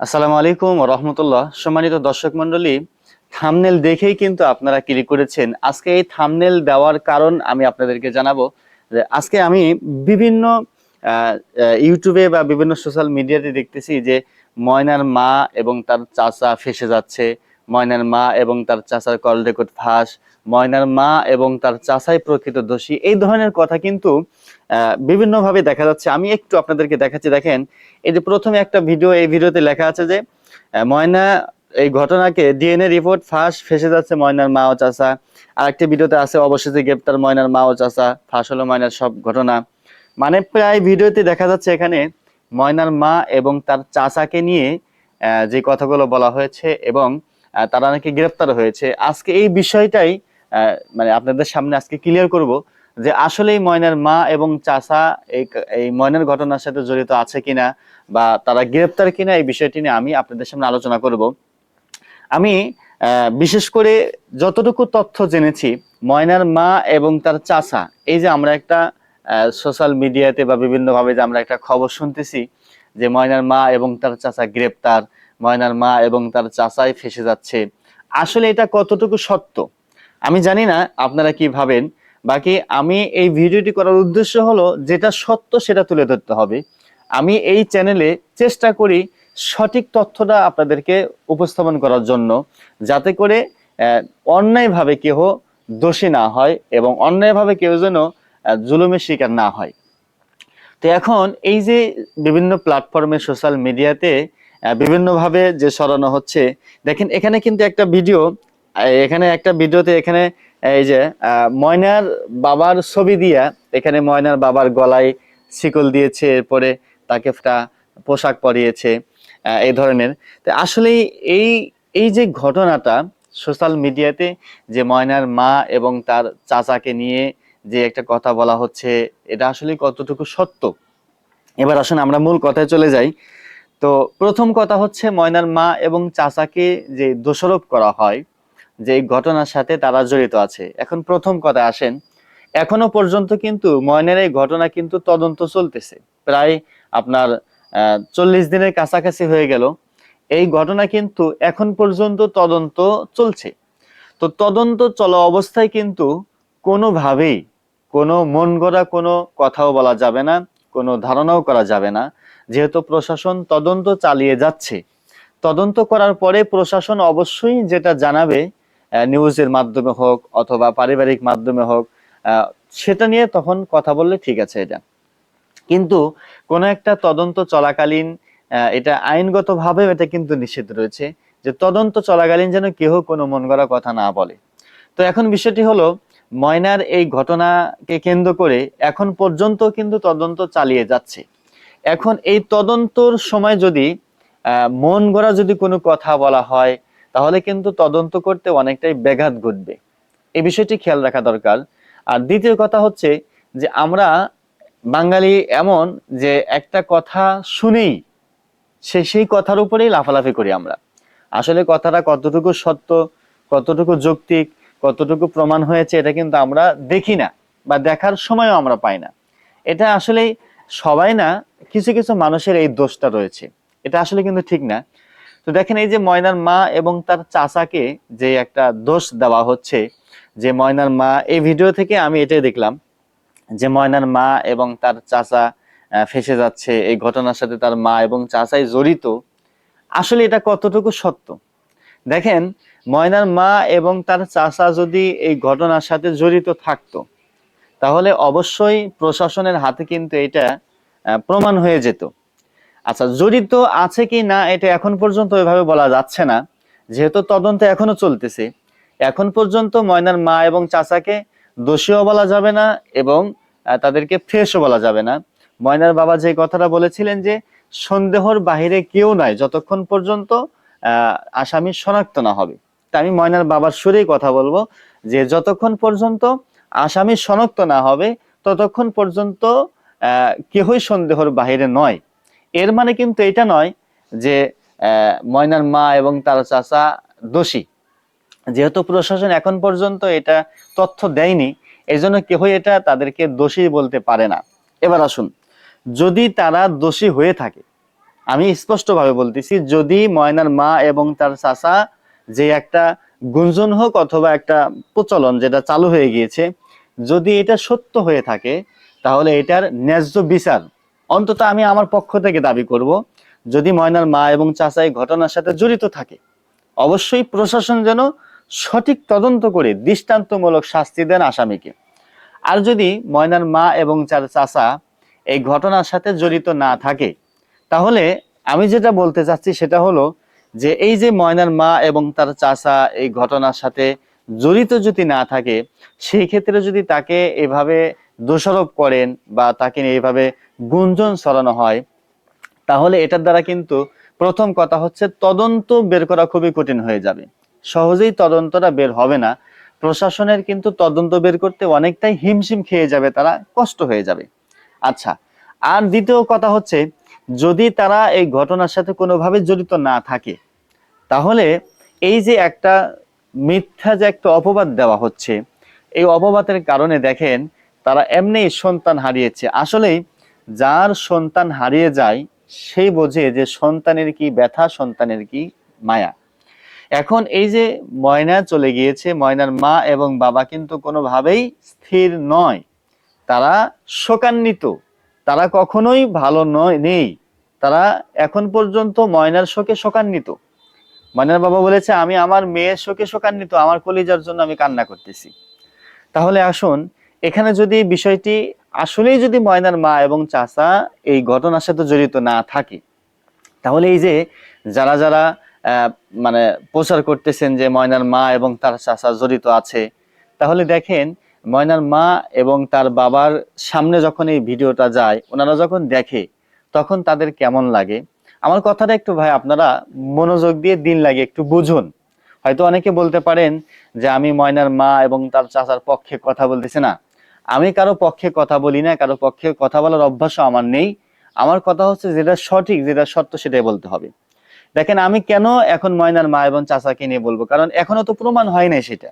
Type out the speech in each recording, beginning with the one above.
আসসালামু আলাইকুম রহমতুল্লাহ। সম্মানিত দর্শক মন্ডলী থামনেল দেখেই কিন্তু আপনারা ক্লিক করেছেন। আজকে এই থামনেল দেওয়ার কারণ আমি আপনাদেরকে জানাব যে আজকে আমি বিভিন্ন ইউটিউবে বা বিভিন্ন সোশ্যাল মিডিয়াতে দেখতেছি যে ময়নার মা এবং তার চাচা ফেসে যাচ্ছে। ময়নার মা এবং তার চাচার কল রেকর্ড ফাঁস, ময়নার মা এবং তার চাচাই প্রকৃত দোষী। এই ধরনের কথা কিন্তু বিভিন্নভাবে দেখা যাচ্ছে। আমি একটু আপনাদেরকে দেখাচ্ছি। দেখেন, এই যে প্রথমে একটা ভিডিও, এই ভিডিওতে লেখা আছে যে ময়না এই ঘটনাকে ডিএনএ রিপোর্ট ফাঁস, ফেসে যাচ্ছে ময়নার মা ও চাচা। আরেকটি ভিডিওতে আছে, অবশেষে গ্রেপ্তার ময়নার মা ও চাচা, ফাঁস হলো ময়নার সব ঘটনা। মানে প্রায় ভিডিওতে দেখা যাচ্ছে এখানে ময়নার মা এবং তার চাচাকে নিয়ে যে কথাগুলো বলা হয়েছে এবং তারা নাকি গ্রেপ্তার হয়েছে। আজকে এই বিষয়টাই মানে আপনাদের সামনে আজকে ক্লিয়ার করব যে আসলেই ময়নার মা এবং চাচা এই এই ময়নার ঘটনার সাথে জড়িত আছে কিনা বা তারা গ্রেপ্তার কিনা এই বিষয়টি নিয়ে আমি আপনাদের সামনে আলোচনা করব। আমি বিশেষ করে যতটুকু তথ্য জেনেছি, ময়নার মা এবং তার চাচা, এই যে আমরা একটা সোশ্যাল মিডিয়াতে বা বিভিন্নভাবে যে আমরা একটা খবর শুনতেছি যে ময়নার মা এবং তার চাচা গ্রেপ্তার ময়নার মা এবং তার চাচাই ফেসে যাচ্ছে। আসলে এটা কতটুকু সত্য? আমি জানি না আপনারা কি ভাবেন। বাকি আমি এই ভিডিওটি করার উদ্দেশ্য হলো যেটা সত্য সেটা তুলে ধরতে হবে। আমি এই চ্যানেলে চেষ্টা করি সঠিক তথ্যটা আপনাদেরকে উপস্থাপন করার জন্য, যাতে করে অন্যায়ভাবে কেহ দোষী না হয় এবং অন্যায়ভাবে কেউ যেন জুলুমের শিকার না হয়। তো এখন এই যে বিভিন্ন প্ল্যাটফর্মে সোশ্যাল মিডিয়াতে বিভিন্নভাবে যে সরানো হচ্ছে। দেখেন, এখানে কিন্তু একটা ভিডিও এখানে একটা ভিডিওতে এখানে এই যে ময়নার বাবার ছবি দিয়া এখানে ময়নার বাবার গলায় শিকল দিয়েছে, এরপরে তাকে একটা পোশাক পরিয়েছে এই ধরনের। তো আসলে এই এই যে ঘটনাটা সোশ্যাল মিডিয়াতে যে ময়নার মা এবং তার চাচাকে নিয়ে যে একটা কথা বলা হচ্ছে, এটা আসলে কতটুকু সত্য? এবার আসুন, আমরা মূল কথায় চলে যাই। তো প্রথম কথা হচ্ছে ময়নার মা এবং চাচাকে যে দোষারোপ করা হয়, যে ঘটনার সাথে তারা জড়িত আছে। এখন প্রথম কথা আসেন, এখনও পর্যন্ত কিন্তু ময়নার এই ঘটনা কিন্তু তদন্ত চলতেছে। প্রায় আপনার চল্লিশ দিনের কাছাকাছি হয়ে গেল। এই ঘটনা কিন্তু এখন পর্যন্ত তদন্ত চলছে। তো তদন্ত চলা অবস্থায় কিন্তু কোনোভাবেই কোনো মন গড়া কোনো কথাও বলা যাবে না, কোনো ধারণাও করা যাবে না। যেহেতু প্রশাসন তদন্ত চালিয়ে যাচ্ছে। তদন্ত করার পরে প্রশাসন অবশ্যই যেটা জানাবে নিউজের মাধ্যমে হোক অথবা পারিবারিক মাধ্যমে হোক সেটা নিয়ে তখন কথা বললে ঠিক আছে এটা। কিন্তু কোনো একটা তদন্ত চলাকালীন এটা আইনগতভাবে এটা কিন্তু নিষেধ রয়েছে যে তদন্ত চলাকালীন যেন কেহ কোনো মন গড়া কথা না বলে। তো এখন বিষয়টি হলো, ময়নার এই ঘটনাকে কেন্দ্র করে এখন পর্যন্ত কিন্তু তদন্ত চালিয়ে যাচ্ছে। এখন এই তদন্তর সময় যদি মন গড়া যদি কোনো কথা বলা হয়, তাহলে কিন্তু তদন্ত করতে অনেকটাই ব্যাঘাত ঘটবে। এই বিষয়টি খেয়াল রাখা দরকার। আর দ্বিতীয় কথা হচ্ছে যে, আমরা বাঙালি এমন যে, একটা কথা শুনেই সে সেই কথার উপরেই লাফালাফি করি আমরা। আসলে কথাটা কতটুকু সত্য, কতটুকু যৌক্তিক, কতটুকু প্রমাণ হয়েছে, এটা কিন্তু আমরা দেখি না বা দেখার সময়ও আমরা পাই না। এটা আসলে সবাই না কিছু কিছু মানুষের এই দোষটা রয়েছে। এটা আসলে কিন্তু ঠিক না। তো দেখেন এই যে ময়নার মা এবং তার চাচাকে যে একটা দোষ দেওয়া হচ্ছে, যে ময়নার মা, এই ভিডিও থেকে আমি এটাই দেখলাম, যে ময়নার মা এবং তার চাচা ফেসে যাচ্ছে। এই ঘটনার সাথে তার মা এবং চাচাই জড়িত। আসলে এটা কতটুকু সত্য? দেখেন, ময়নার মা এবং তার চাচা যদি এই ঘটনার সাথে জড়িত থাকতো, তাহলে অবশ্যই প্রশাসনের হাতে কিন্তু এটা প্রমাণ হয়ে যেত। আচ্ছা জড়িত আছে কি না, এটা এখন পর্যন্ত ওইভাবে বলা যাচ্ছে না। যেহেতু তদন্ত এখনও চলতেছে, এখন পর্যন্ত ময়নার মা এবং চাচাকে দোষীও বলা যাবে না এবং তাদেরকে ফ্রেশও বলা যাবে না। ময়নার বাবা যে কথাটা বলেছিলেন যে, সন্দেহর বাহিরে কেউ নাই, যতক্ষণ পর্যন্ত আসামি শনাক্ত না হবে। তা আমি ময়নার বাবার সুরেই কথা বলব যে, যতক্ষণ পর্যন্ত আসামি শনাক্ত না হবে, ততক্ষণ পর্যন্ত কেহই সন্দেহর বাহিরে নয়। এর মানে কিন্তু এটা নয় যে ময়নার মা এবং তার চাচা দোষী। যেহেতু প্রশাসন এখন পর্যন্ত এটা তথ্য দেয়নি এই জন্য কেউই এটা তাদেরকে দোষী বলতে পারে না। এবার আসুন, যদি তারা দোষী হয়ে থাকে, আমি স্পষ্টভাবে বলতেছি, যদি ময়নার মা এবং তার চাচা যে একটা গুঞ্জন হোক অথবা একটা প্রচলন যেটা চালু হয়ে গিয়েছে, যদি এটা সত্য হয়ে থাকে তাহলে এটার ন্যায্য বিচার। অন্তত আমি আমার পক্ষ থেকে দাবি করব, যদি ময়নার মা এবং চাচা এই ঘটনার সাথে জড়িত থাকে, অবশ্যই প্রশাসন যেন সঠিক তদন্ত করে দৃষ্টান্তমূলক শাস্তি দেন আসামিকে। আর যদি ময়নার মা এবং চার চাচা এই ঘটনার সাথে জড়িত না থাকে, তাহলে আমি যেটা বলতে চাচ্ছি সেটা হলো যে এই যে ময়নার মা এবং তার চাচা এই ঘটনার সাথে জড়িত যদি না থাকে, সেই ক্ষেত্রে যদি তাকে এভাবে দোষারোপ করেন বা তাকে নিয়ে এইভাবে গুঞ্জন ছড়ানো হয়, তাহলে এটার দ্বারা কিন্তু প্রথম কথা হচ্ছে তদন্ত বের করা খুবই কঠিন হয়ে যাবে। সহজেই তদন্তটা বের হবে না। প্রশাসনের কিন্তু তদন্ত বের করতে অনেকটাই হিমশিম খেয়ে যাবে, তারা কষ্ট হয়ে যাবে। আচ্ছা আর দ্বিতীয় কথা হচ্ছে, যদি তারা এই ঘটনার সাথে কোনোভাবে জড়িত না থাকে, তাহলে এই যে একটা মিথ্যা যে একটা অপবাদ দেওয়া হচ্ছে, এই অপবাদের কারণে দেখেন তারা এমনি সন্তান হারিয়েছে। আসলেই যার সন্তান হারিয়ে যায় সেই বোঝে যে সন্তানের কি ব্যথা, সন্তানের কি মায়া। এখন এই যে ময়না চলে গিয়েছে, ময়নার মা এবং বাবা কিন্তু কোনোভাবেই স্থির নয়। তারা শোকান্বিত। তারা কখনোই ভালো নয়, নেই। তারা এখন পর্যন্ত ময়নার শোকে শোকান্বিত। ময়নার বাবা বলেছে, আমি আমার মেয়ের শোকে শোকান্বিত। আমার কলিজার জন্য আমি কান্না করতেছি। তাহলে আসুন এখানে যদি বিষয়টি আসলেই যদি ময়নার মা এবং চাচা এই ঘটনার সাথে জড়িত না থাকে, তাহলে এই যে যারা যারা মানে প্রচার করতেছেন যে ময়নার মা এবং তার চাচা জড়িত আছে, তাহলে দেখেন ময়নার মা এবং তার বাবার সামনে যখন এই ভিডিওটা যায়, ওনারা যখন দেখে, তখন তাদের কেমন লাগে? আমার কথাটা একটু ভাই, আপনারা মনোযোগ দিয়ে দিন লাগে, একটু বুঝুন। হয়তো অনেকে বলতে পারেন যে আমি ময়নার মা এবং তার চাচার পক্ষে কথা বলতেছি না। আমি কারও পক্ষে কথা বলি না, কারও পক্ষে কথা বলার অভ্যাসও আমার নেই। আমার কথা হচ্ছে যেটা সঠিক, যেটা সত্য সেটাই বলতে হবে। দেখেন, আমি কেন এখন ময়নার মা এবং চাচাকে নিয়ে বলব? কারণ এখনও তো প্রমাণ হয় নাই সেটা।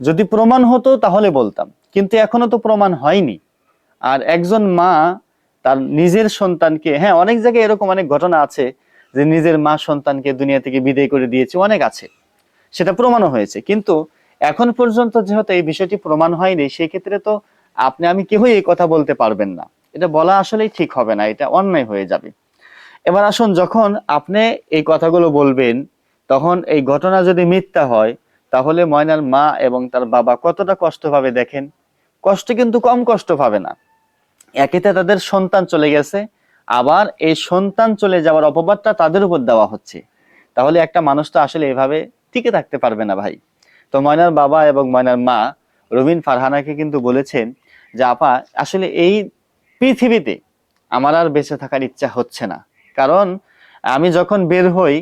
যদি প্রমাণ হতো তাহলে বলতাম, কিন্তু এখনও তো প্রমাণ হয়নি। আর একজন মা তার নিজের সন্তানকে হ্যাঁ অনেক জায়গায় এরকম অনেক ঘটনা আছে যে নিজের মা সন্তানকে দুনিয়া থেকে বিদায় করে দিয়েছে, অনেক আছে। সেটা প্রমাণও হয়েছে। কিন্তু এখন পর্যন্ত যেহেতু এই বিষয়টি প্রমাণ হয়নি সেই ক্ষেত্রে তো আপনি, আমি কেউই এই কথা বলতে পারবেন না। এটা বলা আসলেই ঠিক হবে না, এটা অন্যায় হয়ে যাবে। এবার আসুন, যখন আপনি এই কথাগুলো বলবেন, তখন এই ঘটনা যদি মিথ্যা হয়, তাহলে ময়নার মা এবং তার বাবা কতটা কষ্ট পাবে দেখেন? কষ্ট কিন্তু কম কষ্ট পাবে না। একেতে তাদের সন্তান চলে গেছে, আবার এই সন্তান চলে যাওয়ার অপবাদটা তাদের উপর দেওয়া হচ্ছে। তাহলে একটা মানুষ তো আসলে এভাবে টিকে থাকতে পারবে না ভাই। তো ময়নার বাবা এবং ময়নার মা রবিন ফারহানাকে কিন্তু বলেছেন যে, আপা, আসলে এই পৃথিবীতে আমার আর বেঁচে থাকার ইচ্ছা হচ্ছে না। কারণ আমি যখন বের হই,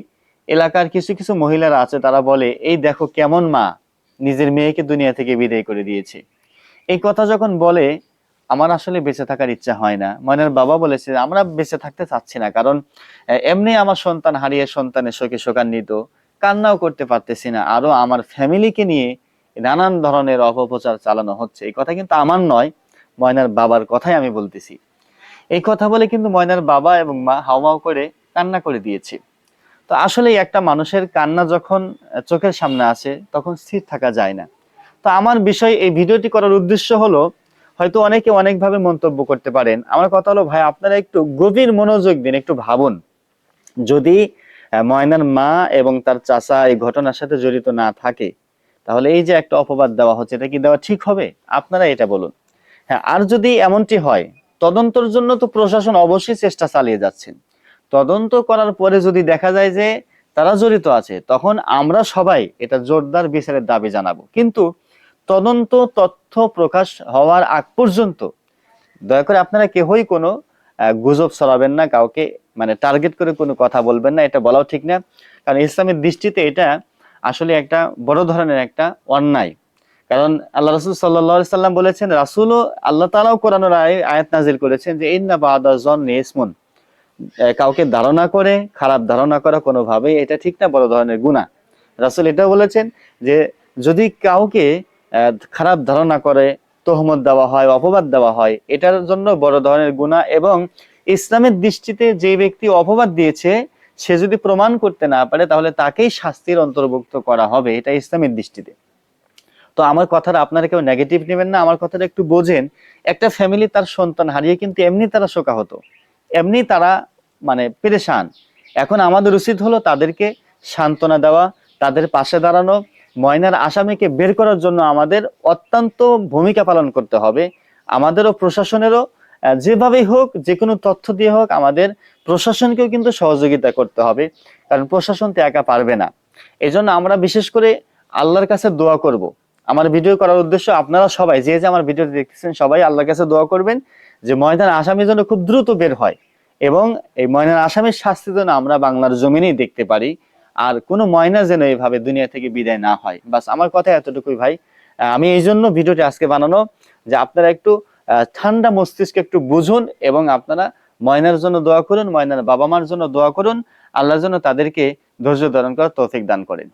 এলাকার কিছু কিছু মহিলারা আছে, তারা বলে, এই দেখো কেমন মা, নিজের মেয়েকে দুনিয়া থেকে বিদায় করে দিয়েছে। এই কথা যখন বলে, আমার আসলে বেঁচে থাকার ইচ্ছা হয় না। ময়নার বাবা বলেছে, আমরা বেঁচে থাকতে চাচ্ছি না, কারণ এমনি আমার সন্তান হারিয়ে সন্তানের শোকে শোকান্বিত। কান্নাও করতে পারতেছি না। আরও আমার ফ্যামিলিকে নিয়ে নানান ধরনের অপপ্রচার চালানো হচ্ছে। এই কথা কিন্তু আমার নয়, ময়নার বাবার কথাই আমি বলতেছি। এই কথা বলে কিন্তু ময়নার বাবা এবং মা হাওমাও করে কান্না করে দিয়েছে। তো আসলে একটা মানুষের কান্না যখন চোখের সামনে আসে, তখন স্থির থাকা যায় না। তো আমার বিষয় এই ভিডিওটি করার উদ্দেশ্য হলো, হয়তো অনেকে অনেকভাবে মন্তব্য করতে পারেন। আমার কথা হলো, ভাই, আপনারা একটু গভীর মনোযোগ দিন, একটু ভাবুন। যদি ময়নার মা এবং তার চাচা এই ঘটনার সাথে জড়িত না থাকে তাহলে এই যে একটা অপবাদ দেওয়া হচ্ছে, এটা কি দেওয়া ঠিক হবে? আপনারা এটা বলুন। হ্যাঁ আর যদি এমনটি হয়, তদন্তর জন্য তো প্রশাসন অবশ্যই চেষ্টা চালিয়ে যাচ্ছেন। তদন্ত করার পরে যদি দেখা যায় যে তারা জড়িত আছে, তখন আমরা সবাই এটা জোরদার বিচারের দাবি জানাব। কিন্তু তদন্ত তথ্য প্রকাশ হওয়ার আগ পর্যন্ত, দয়া করে আপনারা কেহই কোনো গুজব ছড়াবেন না, কাউকে মানে টার্গেট করে কোনো কথা বলবেন না, এটা বলাও ঠিক না। কারণ ইসলামের দৃষ্টিতে এটা আসলে একটা বড় ধরনের একটা অন্যায়। কারণ আল্লাহ রসুল সাল্লাহ সাল্লাম বলেছেন, রাসুলও আল্লাহ তালাও কোরআনের আয়- আয়াত নাজিল করেছেন যে, ইন্না ইসমুন। কাউকে ধারণা করে, খারাপ ধারণা করা কোনোভাবেই এটা ঠিক না, বড় ধরনের গুণা রাসুল এটাও বলেছেন যে, যদি কাউকে খারাপ ধারণা করে, তহমত দেওয়া হয়, অপবাদ দেওয়া হয়, এটার জন্য বড় ধরনের গুণা এবং ইসলামের দৃষ্টিতে যে ব্যক্তি অপবাদ দিয়েছে সে যদি প্রমাণ করতে না পারে, তাহলে তাকেই শাস্তির অন্তর্ভুক্ত করা হবে, এটা ইসলামের দৃষ্টিতে। তো আমার কথাটা আপনারা কেউ নেগেটিভ নেবেন না, আমার কথাটা একটু বোঝেন। একটা ফ্যামিলি তার সন্তান হারিয়ে কিন্তু এমনি তারা শোকা হতো এমনি তারা মানে পেরেশান। এখন আমাদের উচিত হলো তাদেরকে সান্ত্বনা দেওয়া, তাদের পাশে দাঁড়ানো, ময়নার আসামিকে বের করার জন্য আমাদের অত্যন্ত ভূমিকা পালন করতে হবে। আমাদেরও প্রশাসনেরও যেভাবেই হোক যে কোনো তথ্য দিয়ে হোক, আমাদের প্রশাসনকেও কিন্তু সহযোগিতা করতে হবে। কারণ প্রশাসন তো একা পারবে না। এই আমরা বিশেষ করে আল্লাহর কাছে দোয়া করব। আমার ভিডিও করার উদ্দেশ্য আপনারা সবাই, যে যে আমার ভিডিও দেখতেছেন, সবাই আল্লাহর কাছে দোয়া করবেন যে ময়দান আসামি যেন খুব দ্রুত বের হয় এবং এই ময়নার আসামির শাস্তি যেন আমরা বাংলার জমিনেই দেখতে পারি। আর কোনো ময়না যেন এইভাবে দুনিয়া থেকে বিদায় না হয়। বাস আমার কথা এতটুকুই ভাই। আমি এই জন্য ভিডিওটি আজকে বানানো যে আপনারা একটু ঠান্ডা মস্তিষ্ক একটু বুঝুন এবং আপনারা ময়নার জন্য দোয়া করুন, ময়নার বাবা মার জন্য দোয়া করুন, আল্লাহর জন্য তাদেরকে ধৈর্য ধারণ করার তৌফিক দান করেন।